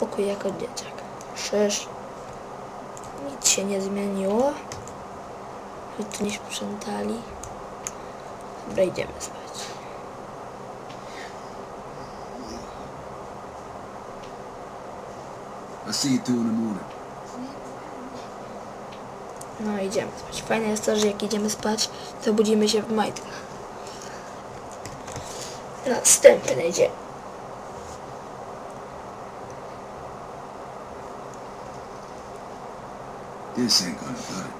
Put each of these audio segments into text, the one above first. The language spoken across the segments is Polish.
pokój jako dzieciak. Szysz. Nic się nie zmieniło. My tu nie sprzątali. Dobra, idziemy spać. I'll see you two in the morning. No idziemy spać. Fajne jest to, że jak idziemy spać, to budzimy się w majtkach. Następny dzień. This ain't gonna cut it.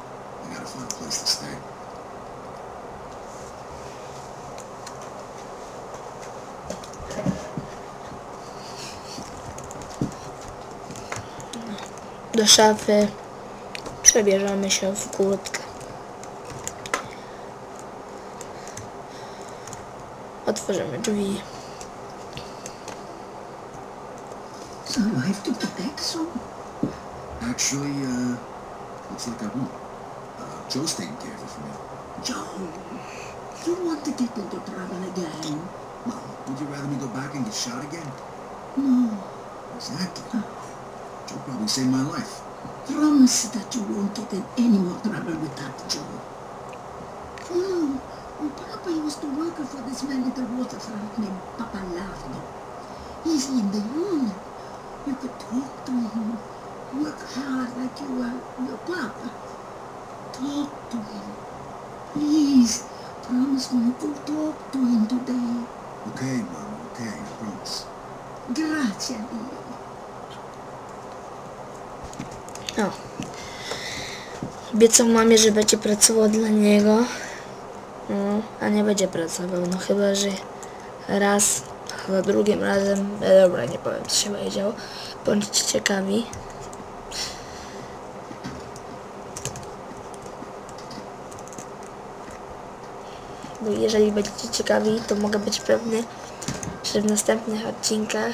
I gotta find a place to stay. Do szafy. Przebierzemy się w kurtkę. Otworzymy drzwi. So I have to go back soon? Actually, uh, looks like I won't. Uh, Joe's taking care of it for me. Joe, you want to get into trouble again? Mom, would you rather me go back and get shot again? No. Exactly. Joe probably saved my life. Promise that you won't get in any more trouble with that, Joe. No. When Papa used to work for this man at the waterfront named Papa Lardo. He's in the union. You could talk to him. You were your papa. Talk to him. Please, promise me to talk to him today. Okay, Mom, okay, promise. Grazie, Dio. No. Obiecał mamie, że będzie pracował dla niego. No, a nie będzie pracował. No chyba, że raz, a za drugim razem. E, dobra, nie powiem, co się będzie działo. Bądźcie ciekawi. Bo jeżeli będziecie ciekawi, to mogę być pewny, że w następnych odcinkach,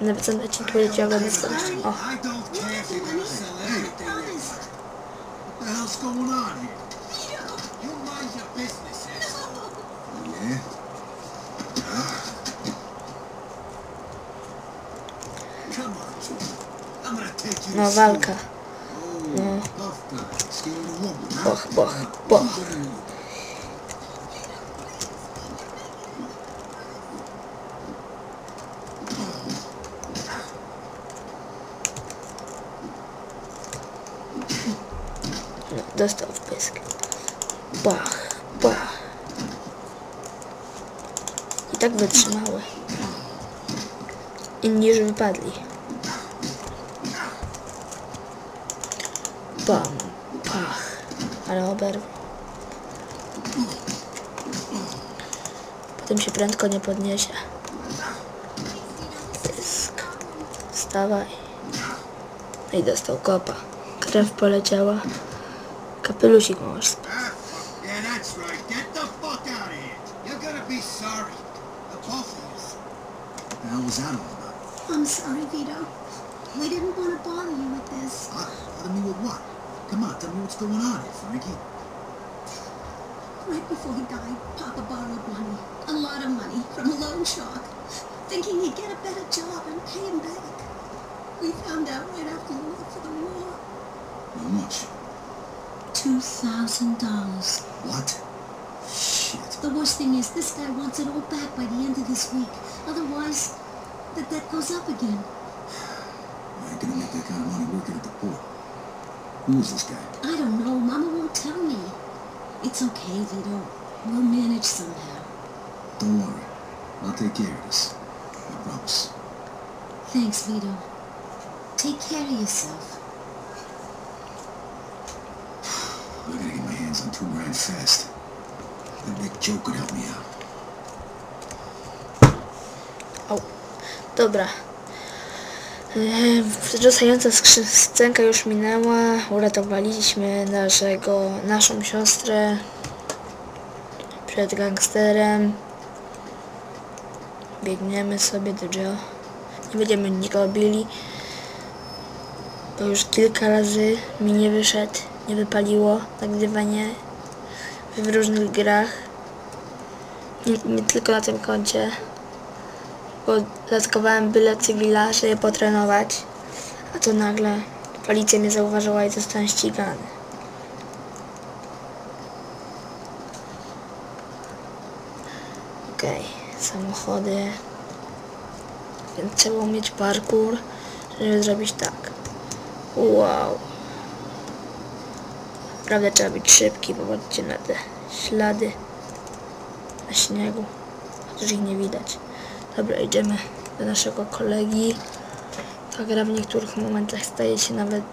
w następnym odcinku będziecie oglądać. O, I don't care if you're gonna sell everything. What the hell's going on here? You mind your business, asshole. Yeah? Come on, Joe. I'm gonna take you to no walka. school. Oh, tough guy. Scared of woman, huh? Boch, boch, boch. No, dostał w pysk. Bach, bach. I tak wytrzymały. Inni już wypadli. Bam, pach. Ale oberwał. Potem się prędko nie podniesie. Pysk. Wstawaj. No i dostał kopa. Krew poleciała. Kapelusik możesz spać. Yeah, that's right. Get the fuck out of here. You're gonna be sorry. The both of us. What the hell was that all about? I'm sorry, Vito. We didn't want to bother you with this. What? Bother me with what? Come on, tell me what's going on here, Frankie. Right before he died, Papa borrowed money. A lot of money from a loan shark. Thinking he'd get a better job and pay him back. We found out right after he left for the war. How much? Two thousand dollars. What? Shit. The worst thing is, this guy wants it all back by the end of this week. Otherwise, the debt goes up again. I ain't gonna make that kind of money working at the port. Who is this guy? I don't know. Mama won't tell me. It's okay, Vito. We'll manage somehow. Don't worry. I'll take care of this. I promise. Thanks, Vito. Take care of yourself. Grand fast. Joe could help me out. Au. Dobra. Skrzy- scenka już minęła. Uratowaliśmy naszego, naszą siostrę przed gangsterem. Biegniemy sobie do Joe. Nie będziemy nikogo bili. Bo już kilka razy mi nie wyszedł, nie wypaliło nagrywanie w różnych grach. Nie, nie tylko na tym koncie. bo zatkowałem byle cywila, żeby potrenować. A to nagle policja mnie zauważyła i zostałem ścigany. Okej, samochody. Więc trzeba umieć parkour, żeby zrobić tak. Wow. Naprawdę trzeba być szybki, popatrzcie na te ślady na śniegu. Chociaż ich nie widać. Dobra, idziemy do naszego kolegi. Ta gra w niektórych momentach staje się nawet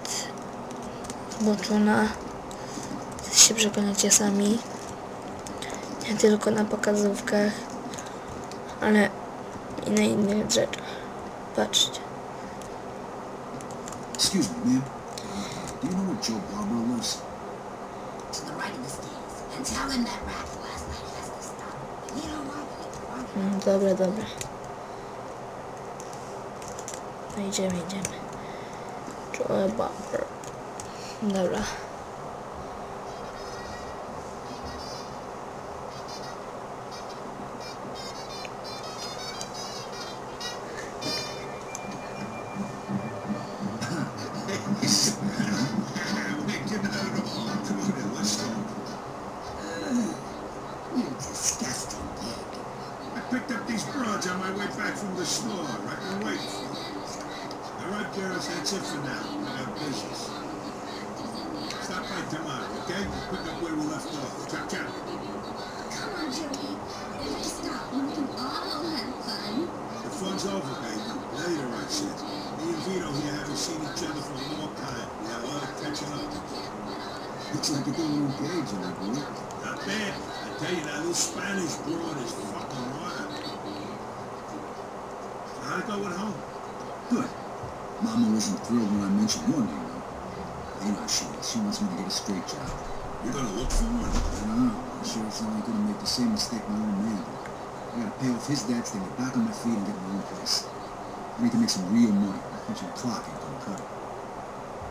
zboczona. się przekonacie sami. Nie tylko na pokazówkach, ale i na innych rzeczach. Patrzcie. Excuse me, ma'am. Do you know Joe? Dobra, dobra. No idziemy, idziemy. Joe Bumper. Dobra. Come on then, let's talk. You disgusting pig. I picked up these broads on my way back from the store. I've been waiting for them. All right, girls, that's it for now. I got business. Stop by tomorrow, okay? Pick up where we left off. Chop, chop. Come on, Jimmy. If you stop, we can all have fun. The fun's over, baby. Later, I said. Me and Vito here haven't seen each other for a long time. We have a lot of catching up. Looks like you're doing okay, Johnny boy. Not bad. I tell you, that little Spanish broad is fucking wild. How'd it go at home? Good. Mama wasn't thrilled when I mentioned your name, though. You know how she is. She wants me to get a straight job. You're gonna look for one? I don't know. I'm sure it's not gonna make the same mistake my old man did. I gotta pay off his debts, then get back on my feet and get my own place. I need to make some real money. A punching clock ain't gonna cut it.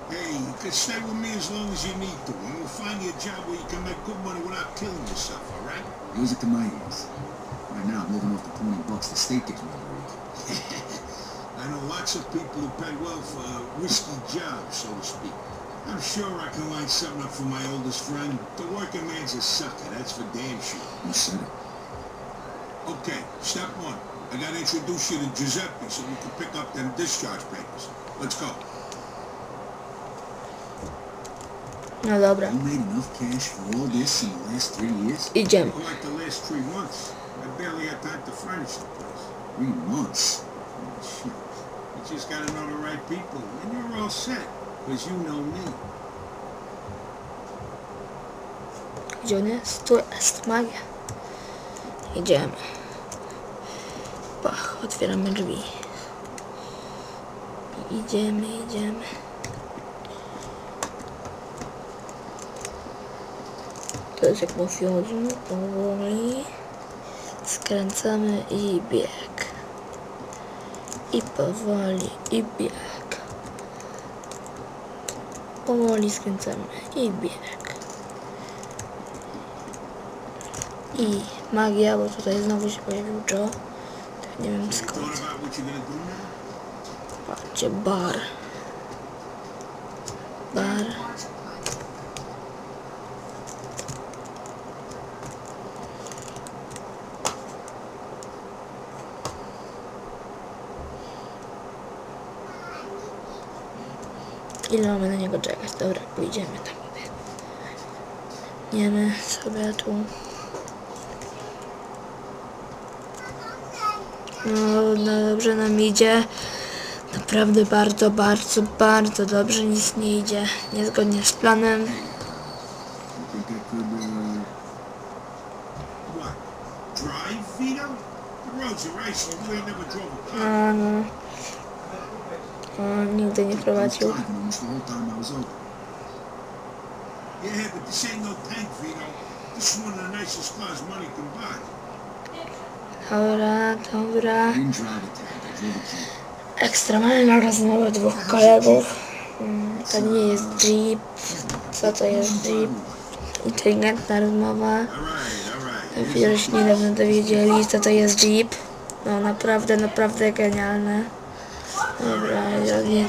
Hey, you can stay with me as long as you need to, and we'll find you a job where you can make good money without killing yourself, all right? Music to my ears. Right now, I'm living off the 20 bucks the state gives me every week. I know lots of people who pay well for a risky job, so to speak. I'm sure I can line something up for my oldest friend. The working man's a sucker, that's for damn sure. You said it. Okay, step one. I gotta introduce you to Giuseppe so we can pick up them discharge papers. Let's go. No dobra, You made enough cash for all this in the last three years? idziemy. For like the last three months, I barely had time to furnish the place. Three months? Oh, shit. Just gotta know the right people, and you're all set, because you know me. Gdzie on jest? Tu jest, magia. Idziemy. Pach, otwieramy drzwi. Idziemy, idziemy. To jest jak mówiłem, powoli. Skręcamy i bieg. I powoli, i bieg. Powoli skręcamy i bieg. I magia, bo tutaj znowu się pojawił Joe. Tak nie wiem skąd. Patrzcie. Bar. Ile mamy na niego czekać? Dobra, pójdziemy tam. Idziemy sobie tu. No, no dobrze nam idzie. Naprawdę bardzo, bardzo, bardzo dobrze. Nic nie idzie niezgodnie z planem. A, no. On nigdy nie prowadził. Dobra, dobra. Ekstremalna rozmowa dwóch kolegów. Mm, To nie jest Jeep. Co to jest Jeep? Inteligentna rozmowa. Dopiero się niedawno dowiedzieli, co to jest Jeep. No naprawdę, naprawdę genialne. Dobra, ja nie,